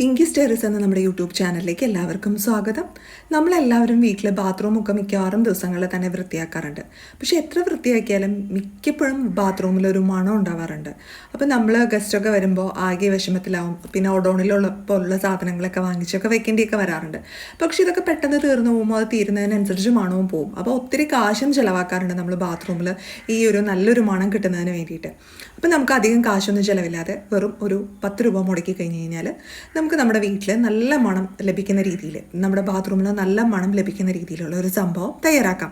പിങ്കി സ്റ്റേറിസ് എന്ന നമ്മുടെ യൂട്യൂബ് ചാനലിലേക്ക് എല്ലാവർക്കും സ്വാഗതം. നമ്മളെല്ലാവരും വീട്ടിൽ ബാത്റൂമൊക്കെ മിക്കവാറും ദിവസങ്ങളിൽ തന്നെ വൃത്തിയാക്കാറുണ്ട്. പക്ഷെ എത്ര വൃത്തിയാക്കിയാലും മിക്കപ്പോഴും ബാത്റൂമിൽ ഒരു മണം ഉണ്ടാവാറുണ്ട്. അപ്പോൾ നമ്മൾ ഗസ്റ്റൊക്കെ വരുമ്പോൾ ആകെ വിഷമത്തിലാവും. പിന്നെ ഒഡോണിലുള്ള പോലുള്ള സാധനങ്ങളൊക്കെ വാങ്ങിച്ചൊക്കെ വെക്കേണ്ടിയൊക്കെ വരാറുണ്ട്. പക്ഷേ ഇതൊക്കെ പെട്ടെന്ന് തീർന്നു പോകുമ്പോൾ അത് തീരുന്നതിനനുസരിച്ച് മണവും പോകും അപ്പോൾ ഒത്തിരി കാശും ചിലവാക്കാറുണ്ട് നമ്മൾ ബാത്റൂമിൽ ഈ ഒരു നല്ലൊരു മണം കിട്ടുന്നതിന് വേണ്ടിയിട്ട്. അപ്പോൾ നമുക്ക് അധികം കാശൊന്നും ചിലവില്ലാതെ വെറും ഒരു പത്ത് രൂപ മുടക്കി കഴിഞ്ഞ് കഴിഞ്ഞാൽ നമുക്ക് നമ്മുടെ വീട്ടിൽ നല്ല മണം ലഭിക്കുന്ന രീതിയിൽ നമ്മുടെ ബാത്റൂമിൽ നല്ല മണം ലഭിക്കുന്ന രീതിയിലുള്ള ഒരു സംഭവം തയ്യാറാക്കാം.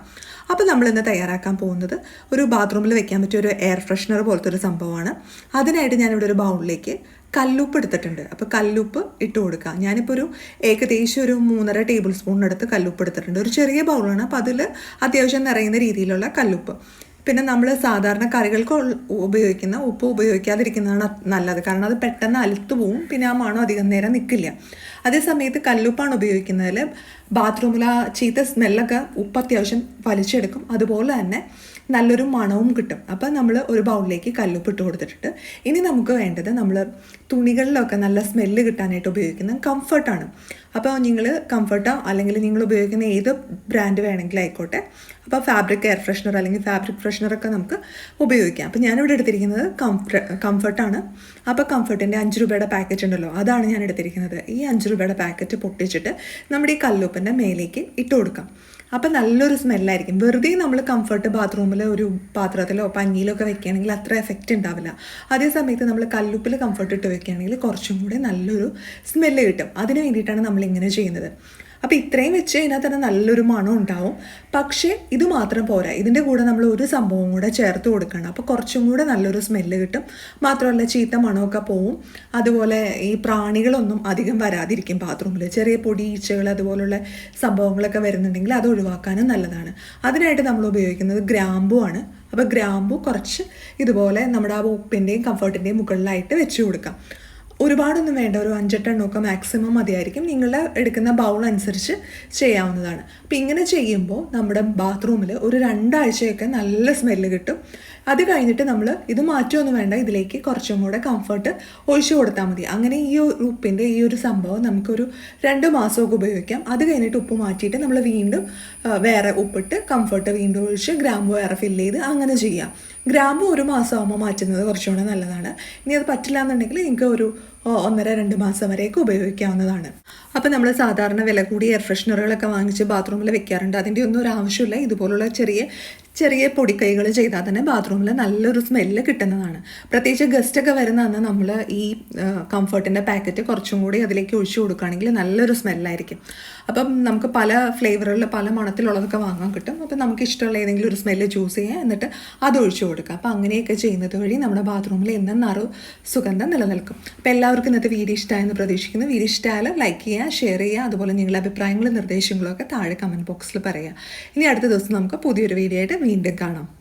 അപ്പോൾ നമ്മളിന്ന് തയ്യാറാക്കാൻ പോകുന്നത് ഒരു ബാത്റൂമിൽ വെക്കാൻ പറ്റിയ ഒരു എയർ ഫ്രഷ്നർ പോലത്തെ ഒരു സംഭവമാണ്. അതിനായിട്ട് ഞാനിവിടെ ഒരു ബൗളിലേക്ക് കല്ലുപ്പ് എടുത്തിട്ടുണ്ട്. അപ്പോൾ കല്ലുപ്പ് ഇട്ട് കൊടുക്കുക ഞാനിപ്പോൾ ഒരു ഏകദേശം ഒരു മൂന്നര ടേബിൾ സ്പൂണിനടുത്ത് കല്ലുപ്പ് എടുത്തിട്ടുണ്ട്. ഒരു ചെറിയ ബൗളാണ്. അപ്പോൾ അതിൽ അത്യാവശ്യം നിറയുന്ന രീതിയിലുള്ള കല്ലുപ്പ്. പിന്നെ നമ്മൾ സാധാരണ കറികൾക്ക് ഉപയോഗിക്കുന്ന ഉപ്പ് ഉപയോഗിക്കാതിരിക്കുന്നതാണ് നല്ലത്. കാരണം അത് പെട്ടെന്ന് അലുത്തു പോവും പിന്നെ ആ മണം അധികം നേരം നിൽക്കില്ല അതേസമയത്ത് കല്ലുപ്പാണ് ഉപയോഗിക്കുന്നതിൽ ബാത്റൂമിൽ ആ ചീത്ത സ്മെല്ലൊക്കെ ഉപ്പ് അത്യാവശ്യം വലിച്ചെടുക്കും. അതുപോലെ തന്നെ നല്ലൊരു മണവും കിട്ടും. അപ്പം നമ്മൾ ഒരു ബൗളിലേക്ക് കല്ലുപ്പ് ഇട്ട് കൊടുത്തിട്ടുണ്ട്. ഇനി നമുക്ക് വേണ്ടത് നമ്മൾ തുണികളിലൊക്കെ നല്ല സ്മെല്ല് കിട്ടാനായിട്ട് ഉപയോഗിക്കുന്ന കംഫർട്ടാണ്. അപ്പോൾ നിങ്ങൾ കംഫർട്ടോ അല്ലെങ്കിൽ നിങ്ങൾ ഉപയോഗിക്കുന്ന ഏത് ബ്രാൻഡ് വേണമെങ്കിലും ആയിക്കോട്ടെ. അപ്പോൾ ഫാബ്രിക് എയർ ഫ്രഷ്നർ അല്ലെങ്കിൽ ഫാബ്രിക് ഫ്രഷ്നറൊക്കെ നമുക്ക് ഉപയോഗിക്കാം. അപ്പോൾ ഞാനിവിടെ എടുത്തിരിക്കുന്നത് കംഫർ കംഫർട്ടാണ്. അപ്പോൾ കംഫർട്ടിന്റെ അഞ്ച് രൂപയുടെ പാക്കറ്റ് ഉണ്ടല്ലോ. അതാണ് ഞാൻ എടുത്തിരിക്കുന്നത്. ഈ അഞ്ച് രൂപയുടെ പാക്കറ്റ് പൊട്ടിച്ചിട്ട് നമ്മുടെ ഈ കല്ലുപ്പിന്റെ മേലേക്ക് ഇട്ട് കൊടുക്കാം. അപ്പം നല്ലൊരു സ്മെല്ലായിരിക്കും. വെറുതെ നമ്മൾ കംഫർട്ട് ബാത്റൂമിൽ ഒരു പാത്രത്തിലോ പഞ്ഞിയിലോ ഒക്കെ വെക്കുകയാണെങ്കിൽ അത്ര എഫക്റ്റ് ഉണ്ടാവില്ല. അതേ സമയത്ത് നമ്മൾ കല്ലുപ്പിൽ കംഫർട്ട് ഇട്ട് വെക്കുകയാണെങ്കിൽ കുറച്ചും കൂടി നല്ലൊരു സ്മെല്ല് കിട്ടും. അതിന് വേണ്ടിയിട്ടാണ് നമ്മൾ ഇങ്ങനെ ചെയ്യുന്നത്. അപ്പോൾ ഇത്രയും വെച്ച് കഴിഞ്ഞാൽ തന്നെ നല്ലൊരു മണം ഉണ്ടാവും. പക്ഷേ ഇത് മാത്രം പോരാ. ഇതിന്റെ കൂടെ നമ്മൾ ഒരു സംഭവം കൂടെ ചേർത്ത് കൊടുക്കണം. അപ്പോൾ കുറച്ചും കൂടെ നല്ലൊരു സ്മെല്ല് കിട്ടും. മാത്രമല്ല ചീത്ത മണമൊക്കെ പോവും. അതുപോലെ ഈ പ്രാണികളൊന്നും അധികം വരാതിരിക്കും ബാത്റൂമിൽ ചെറിയ പൊടി ഈച്ചകൾ അതുപോലുള്ള സംഭവങ്ങളൊക്കെ വരുന്നുണ്ടെങ്കിൽ അത് ഒഴിവാക്കാനും നല്ലതാണ്. അതിനായിട്ട് നമ്മൾ ഉപയോഗിക്കുന്നത് ഗ്രാമ്പു ആണ്. അപ്പോൾ ഗ്രാമ്പു കുറച്ച് ഇതുപോലെ നമ്മുടെ ആ ഉപ്പിന്റെയും കംഫർട്ടിന്റെയും മുകളിലായിട്ട് വെച്ച് കൊടുക്കാം. ഒരുപാടൊന്നും വേണ്ട. ഒരു അഞ്ചെട്ടെണ്ണമൊക്കെ മാക്സിമം മതിയായിരിക്കും. നിങ്ങൾ എടുക്കുന്ന ബൗൾ അനുസരിച്ച് ചെയ്യാവുന്നതാണ്. അപ്പോൾ ഇങ്ങനെ ചെയ്യുമ്പോൾ നമ്മുടെ ബാത്റൂമിൽ ഒരു രണ്ടാഴ്ചയൊക്കെ നല്ല സ്മെല്ല് കിട്ടും. അത് കഴിഞ്ഞിട്ട് നമ്മൾ ഇത് മാറ്റുമൊന്നും വേണ്ട ഇതിലേക്ക് കുറച്ചും കൂടെ കംഫർട്ട് ഒഴിച്ചു കൊടുത്താൽ മതി. അങ്ങനെ ഈ ഉപ്പിന്റെ ഈ ഒരു സംഭവം നമുക്കൊരു രണ്ട് മാസമൊക്കെ ഉപയോഗിക്കാം. അത് കഴിഞ്ഞിട്ട് ഉപ്പ് മാറ്റിയിട്ട് നമ്മൾ വീണ്ടും വേറെ ഉപ്പിട്ട് കംഫർട്ട് വീണ്ടും ഒഴിച്ച് ഗ്രാമ്പ് വേറെ ഫില്ല് ചെയ്ത് അങ്ങനെ ചെയ്യാം. ഗ്രാമ്പ് ഒരു മാസമാകുമ്പോൾ മാറ്റുന്നത് കുറച്ചുകൂടെ നല്ലതാണ്. ഇനി അത് പറ്റില്ല എന്നുണ്ടെങ്കിൽ നിങ്ങൾക്ക് ഒരു ഒന്നര രണ്ട് മാസം വരെയൊക്കെ ഉപയോഗിക്കാവുന്നതാണ്. അപ്പോൾ നമ്മൾ സാധാരണ വില കൂടിയ എയർ ഫ്രഷ്നറുകളൊക്കെ വാങ്ങിച്ച് ബാത്റൂമിൽ വെക്കാറുണ്ട്. അതിന്റെ ഒന്നും ഒരു ആവശ്യമില്ല. ഇതുപോലുള്ള ചെറിയ ചെറിയ പൊടിക്കൈകൾ ചെയ്താൽ തന്നെ ബാത്റൂമിൽ നല്ലൊരു സ്മെല്ല് കിട്ടുന്നതാണ്. പ്രത്യേകിച്ച് ഗസ്റ്റൊക്കെ വരുന്ന അന്ന് നമ്മൾ ഈ കംഫർട്ടിന്റെ പാക്കറ്റ് കുറച്ചും കൂടി അതിലേക്ക് ഒഴിച്ചു കൊടുക്കുകയാണെങ്കിൽ നല്ലൊരു സ്മെല്ലായിരിക്കും അപ്പം നമുക്ക് പല ഫ്ലേവറുകളിൽ പല മണത്തിലുള്ളതൊക്കെ വാങ്ങാൻ കിട്ടും. അപ്പം നമുക്ക് ഇഷ്ടമുള്ള ഏതെങ്കിലും ഒരു സ്മെല്ല് ചൂസ് ചെയ്യാം. എന്നിട്ട് അത് ഒഴിച്ചു കൊടുക്കുക. അപ്പം അങ്ങനെയൊക്കെ ചെയ്യുന്നത് വഴി നമ്മുടെ ബാത്റൂമിൽ നറു സുഗന്ധം നിലനിൽക്കും. അപ്പോൾ എല്ലാവർക്കും ഇന്നത്തെ വീഡിയോ ഇഷ്ടമായെന്ന് പ്രതീക്ഷിക്കുന്നു. വീഡിയോ ഇഷ്ടമായാൽ ലൈക്ക് ചെയ്യുക ഷെയർ ചെയ്യുക അതുപോലെ നിങ്ങളുടെ അഭിപ്രായങ്ങളും നിർദ്ദേശങ്ങളും ഒക്കെ താഴെ കമന്റ് ബോക്സിൽ പറയുക. ഇനി അടുത്ത ദിവസം നമുക്ക് പുതിയൊരു വീഡിയോ ആയിട്ട് വീണ്ടും കാണാം.